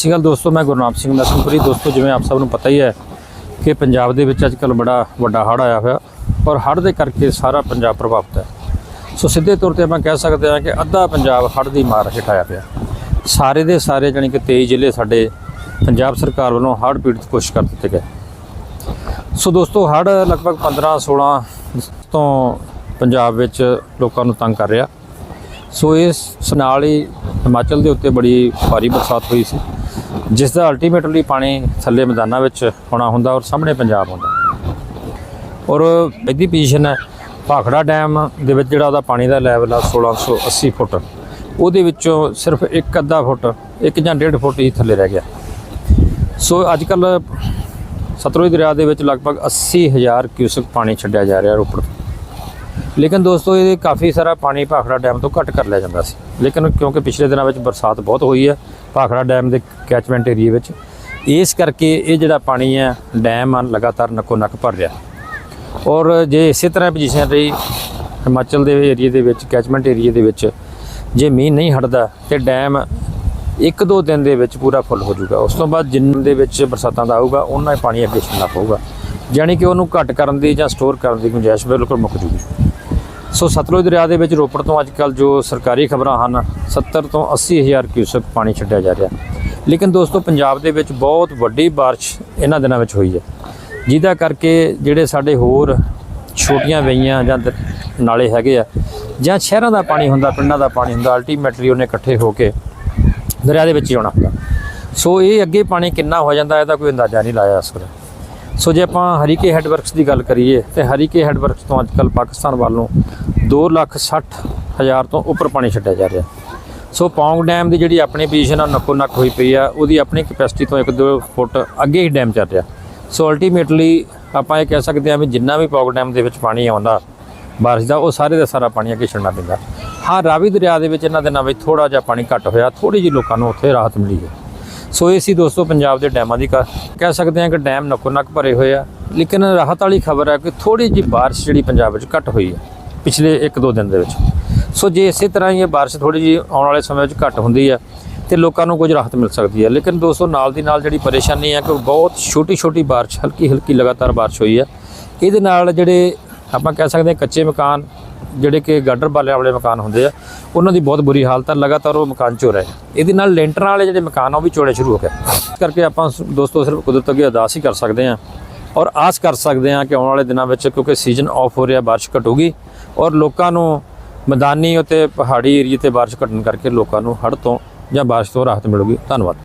ਸਤਿ ਸ਼੍ਰੀ ਅਕਾਲ ਦੋਸਤੋ, ਮੈਂ ਗੁਰਨਾਮ ਸਿੰਘ ਨਸਮਪੁਰੀ ਦੋਸਤੋ, ਜਿਵੇਂ ਆਪ ਸਭ ਨੂੰ ਪਤਾ ਹੀ ਹੈ ਕਿ ਪੰਜਾਬ ਦੇ ਵਿੱਚ ਅੱਜ ਅੱਜਕੱਲ ਬੜਾ ਵੱਡਾ ਹੜ੍ਹ ਆਇਆ ਹੋਇਆ ਔਰ ਹੜ੍ਹ ਦੇ ਕਰਕੇ ਸਾਰਾ ਪੰਜਾਬ ਪ੍ਰਭਾਵਿਤ ਹੈ। ਸੋ ਸਿੱਧੇ ਤੌਰ ਤੇ ਆਪਾਂ ਕਹਿ ਸਕਦੇ ਹਾਂ ਕਿ ਅੱਧਾ ਪੰਜਾਬ ਹੜ੍ਹ ਦੀ ਮਾਰ ਹੇਠ ਆਇਆ ਪਿਆ। ਸਾਰੇ ਦੇ ਸਾਰੇ ਜਾਣੀ ਕਿ 23 ਜ਼ਿਲ੍ਹੇ ਸਾਡੇ ਪੰਜਾਬ ਸਰਕਾਰ ਵੱਲੋਂ ਹੜ੍ਹ ਪੀੜਤ ਕੋਸ਼ਿਸ਼ ਕਰ ਦਿੱਤੇ ਗਏ। ਸੋ ਦੋਸਤੋ, ਹੜ੍ਹ ਲਗਭਗ 15 16 ਤੋਂ ਪੰਜਾਬ ਵਿੱਚ ਲੋਕਾਂ ਨੂੰ ਤੰਗ ਕਰ ਰਿਹਾ। ਸੋ ਇਸ ਨਾਲ ਹੀ ਹਿਮਾਚਲ ਦੇ ਉੱਤੇ ਬੜੀ ਭਾਰੀ ਬਰਸਾਤ ਹੋਈ ਸੀ। ਜਿਸ ਦਾ ਅਲਟੀਮੇਟਲੀ ਪਾਣੀ ਥੱਲੇ ਮੈਦਾਨਾਂ ਵਿੱਚ ਹੋਣਾ ਹੁੰਦਾ ਔਰ ਸਾਹਮਣੇ ਪੰਜਾਬ ਹੁੰਦਾ। ਔਰ ਇਹਦੀ ਪੋਜੀਸ਼ਨ ਹੈ, ਭਾਖੜਾ ਡੈਮ ਦੇ ਵਿੱਚ ਜਿਹੜਾ ਉਹਦਾ ਪਾਣੀ ਦਾ ਲੈਵਲ ਆ 1680 ਫੁੱਟ। ਉਹਦੇ ਵਿੱਚੋਂ ਸਿਰਫ ਇੱਕ ਅੱਧਾ ਫੁੱਟ, ਇੱਕ ਜਾਂ ਡੇਢ ਫੁੱਟ ਹੀ ਥੱਲੇ ਰਹਿ ਗਿਆ। ਸੋ ਅੱਜ ਕੱਲ ਸਤਲੁਜ ਦਰਿਆ ਦੇ ਵਿੱਚ ਲਗਭਗ 80000 ਕਿਊਸਕ ਪਾਣੀ ਛੱਡਿਆ ਜਾ ਰਿਹਾ ਰੋਪੜ ਤੋਂ। ਲੇਕਿਨ ਦੋਸਤੋ, ਇਹ ਕਾਫੀ ਸਾਰਾ ਪਾਣੀ ਭਾਖੜਾ ਡੈਮ ਤੋਂ ਘੱਟ ਕਰ ਲਿਆ ਜਾਂਦਾ ਸੀ। ਲੇਕਿਨ ਕਿਉਂਕਿ ਪਿਛਲੇ ਦਿਨਾਂ ਵਿੱਚ ਬਰਸਾਤ ਬਹੁਤ ਹੋਈ ਹੈ ਭਾਖੜਾ ਡੈਮ ਦੇ ਕੈਚਮੈਂਟ ਏਰੀਆ ਵਿੱਚ। ਇਸ ਕਰਕੇ ਇਹ ਜਿਹੜਾ ਪਾਣੀ ਹੈ, ਡੈਮ ਆ, ਲਗਾਤਾਰ ਨੱਕੋ ਨੱਕ ਭਰ ਰਿਹਾ। ਔਰ ਜੇ ਇਸੇ ਤਰ੍ਹਾਂ ਪੋਜੀਸ਼ਨ ਰਹੀ, ਹਿਮਾਚਲ ਦੇ ਏਰੀਆ ਦੇ ਵਿੱਚ ਕੈਚਮੈਂਟ ਏਰੀਆ ਦੇ ਵਿੱਚ, ਜੇ ਮੀਂਹ ਨਹੀਂ ਹਟਦਾ, ਤੇ ਡੈਮ ਇੱਕ ਦੋ ਦਿਨ ਦੇ ਵਿੱਚ ਪੂਰਾ ਫੁੱਲ ਹੋ ਜਾਊਗਾ। ਉਸ ਤੋਂ ਬਾਅਦ ਜਿੰਨ ਦੇ ਵਿੱਚ ਬਰਸਾਤਾਂ ਦਾ ਆਊਗਾ, ਉਹਨਾਂ ਹੀ ਪਾਣੀ ਅੱਗੇ ਛੱਡਣਾ ਪਊਗਾ। ਯਾਨੀ ਕਿ ਉਹਨੂੰ ਘੱਟ ਕਰਨ ਦੀ ਜਾਂ ਸਟੋਰ ਕਰਨ ਦੀ ਗੁੰਜਾਇਸ਼ ਬਿਲਕੁਲ ਮੁੱਕ ਜੂਗੀ। ਸੋ ਸਤਲੁਜ ਦਰਿਆ ਦੇ ਵਿੱਚ ਰੋਪੜ ਤੋਂ ਅੱਜਕੱਲ ਜੋ ਸਰਕਾਰੀ ਖਬਰਾਂ ਹਨ 70 ਤੋਂ 80 ਹਜ਼ਾਰ ਕਿਊਸਕ ਪਾਣੀ ਛੱਡਿਆ ਜਾ ਰਿਹਾ ਲੇਕਿਨ ਦੋਸਤੋ ਪੰਜਾਬ ਦੇ ਵਿੱਚ ਬਹੁਤ ਵੱਡੀ بارش ਇਹਨਾਂ ਦਿਨਾਂ ਵਿੱਚ ਹੋਈ ਹੈ ਜਿਹਦਾ ਕਰਕੇ ਜਿਹੜੇ ਸਾਡੇ ਹੋਰ ਛੋਟੀਆਂ ਵੇਈਆਂ ਜਾਂ ਦ- ਨਾਲੇ ਹੈਗੇ ਆ ਜਾਂ ਸ਼ਹਿਰਾਂ ਦਾ ਪਾਣੀ ਹੁੰਦਾ ਪਿੰਡਾਂ ਦਾ ਪਾਣੀ ਹੁੰਦਾ ਅਲਟੀਮੇਟਲੀ ਉਹਨੇ ਇਕੱਠੇ ਹੋ ਕੇ ਦਰਿਆ ਦੇ ਵਿੱਚ ਹੀ ਆਉਣਾ ਹੁੰਦਾ ਸੋ ਇਹ ਅੱਗੇ ਪਾਣੀ ਕਿੰਨਾ ਹੋ ਜਾਂਦਾ ਇਹਦਾ ਕੋਈ ਅੰਦਾਜ਼ਾ ਨਹੀਂ ਲਾਇਆ ਇਸ ਵੇਲੇ ਸੋ ਜੇ ਆਪਾਂ ਹਰੀਕੇ ਹੈਡਵਰਕਸ ਦੀ ਗੱਲ ਕਰੀਏ, ਤੇ ਹਰੀਕੇ ਹੈਡ ਵਰਕਸ ਤੋਂ ਅੱਜਕੱਲ ਪਾਕਿਸਤਾਨ ਵੱਲ ਨੂੰ 2 ਲੱਖ 60 ਹਜ਼ਾਰ ਤੋਂ ਉੱਪਰ ਪਾਣੀ ਛੱਡਿਆ ਜਾ ਰਿਹਾ। ਸੋ ਪੌਂਗ ਡੈਮ ਦੀ ਜਿਹੜੀ ਆਪਣੀ ਪੋਜੀਸ਼ਨ ਆ ਨੱਕੋ ਨੱਕ ਹੋਈ ਪਈ ਆ, ਉਹਦੀ ਆਪਣੀ ਕਪੈਸਿਟੀ ਤੋਂ 1-2 ਫੁੱਟ ਅੱਗੇ ਹੀ ਡੈਮ ਚੱਲ ਰਿਹਾ। ਸੋ ਅਲਟੀਮੇਟਲੀ ਆਪਾਂ ਇਹ ਕਹਿ ਸਕਦੇ ਹਾਂ ਵੀ ਜਿੰਨਾ ਵੀ ਪੌਂਗ ਡੈਮ ਦੇ ਵਿੱਚ ਪਾਣੀ ਆਉਂਦਾ, ਬਾਰਿਸ਼ ਦਾ, ਉਹ ਸਾਰੇ ਦਾ ਸਾਰਾ ਪਾਣੀ ਅੱਗੇ ਛੱਡਣਾ ਪੈਂਦਾ। ਹਾਂ, ਰਾਵੀ ਦਰਿਆ ਦੇ ਵਿੱਚ ਇਹਨਾਂ ਦਿਨਾਂ ਵਿੱਚ ਥੋੜਾ ਜਿਹਾ ਪਾਣੀ ਘੱਟ ਹੋਇਆ ਥੋੜੀ ਜਿਹੀ ਲੋਕਾਂ ਨੂੰ ਉੱਥੇ ਰਾਹਤ ਮਿਲੀ ਹੈ। ਸੋ ਇਹ ਸੀ ਦੋਸਤੋ ਪੰਜਾਬ ਦੇ ਡੈਮਾਂ ਦੀ ਕ- ਕਹਿ ਸਕਦੇ ਹਾਂ ਕਿ ਡੈਮ ਨੱਕੋ ਨੱਕ ਭਰੇ ਹੋਏ ਆ, ਲੇਕਿਨ ਰਾਹਤ ਵਾਲੀ ਖਬਰ ਹੈ ਕਿ ਥੋੜੀ ਜਿਹੀ ਬਾਰਿਸ਼ ਜਿਹੜੀ ਪੰਜਾਬ ਵਿੱਚ ਘੱਟ ਹੋਈ ਹੈ ਪਿਛਲੇ 1-2 ਦਿਨ ਦੇ ਵਿੱਚ। ਸੋ ਜੇ ਇਸੇ ਤਰ੍ਹਾਂ ਹੀ ਇਹ ਬਾਰਿਸ਼ ਥੋੜੀ ਜਿਹੀ ਆਉਣ ਵਾਲੇ ਸਮੇਂ ਵਿੱਚ ਘੱਟ ਹੁੰਦੀ ਹੈ, ਤੇ ਲੋਕਾਂ ਨੂੰ ਕੁਝ ਰਾਹਤ ਮਿਲ ਸਕਦੀ ਹੈ। ਲੇਕਿਨ ਦੋਸਤੋ ਨਾਲ ਦੀ ਨਾਲ ਜਿਹੜੀ ਪਰੇਸ਼ਾਨੀ ਹੈ ਕਿ ਬਹੁਤ ਛੋਟੀ ਛੋਟੀ ਬਾਰਿਸ਼ ਹਲਕੀ ਹਲਕੀ ਲਗਾਤਾਰ ਬਾਰਿਸ਼ ਹੋਈ ਹੈ। ਇਹਦੇ ਨਾਲ ਜਿਹੜੇ ਆਪਾਂ ਕਹਿ ਸਕਦੇ ਹਾਂ ਕੱਚੇ ਮਕਾਨ ਜਿਹੜੇ ਕਿ ਗਾਡਰ ਬਾਲੇ ਵਾਲੇ ਮਕਾਨ ਹੁੰਦੇ ਆ, ਉਹਨਾਂ ਦੀ ਬਹੁਤ ਬੁਰੀ ਹਾਲਤ ਹੈ ਲਗਾਤਾਰ ਉਹ ਮਕਾਨ ਚੋ ਰਹੇ ਇਹਦੇ ਨਾਲ ਲੈਂਟਰਾਂ ਵਾਲੇ ਜਿਹੜੇ ਮਕਾਨ ਆ, ਉਹ ਵੀ ਚੋੜੇ ਸ਼ੁਰੂ ਹੋ ਗਏ। ਇਸ ਕਰਕੇ ਆਪਾਂ ਸ- ਦੋਸਤੋ ਸਿਰਫ ਕੁਦਰਤ ਅੱਗੇ ਅਰਦਾਸ ਹੀ ਕਰ ਸਕਦੇ ਹਾਂ ਔਰ ਆਸ ਕਰ ਸਕਦੇ ਹਾਂ ਕਿ ਆਉਣ ਵਾਲੇ ਦਿਨਾਂ ਵਿੱਚ ਕਿਉਂਕਿ ਸੀਜ਼ਨ ਆਫ ਹੋ ਰਿਹਾ, ਬਾਰਿਸ਼ ਘਟੂਗੀ ਔਰ ਲੋਕਾਂ ਨੂੰ ਮੈਦਾਨੀ ਅਤੇ ਪਹਾੜੀ ਏਰੀਏ ਤੇ ਬਾਰਿਸ਼ ਘਟਣ ਕਰਕੇ ਲੋਕਾਂ ਨੂੰ ਹੜ੍ਹ ਤੋਂ ਜਾਂ ਬਾਰਿਸ਼ ਤੋਂ ਰਾਹਤ ਮਿਲੂਗੀ। ਧੰਨਵਾਦ।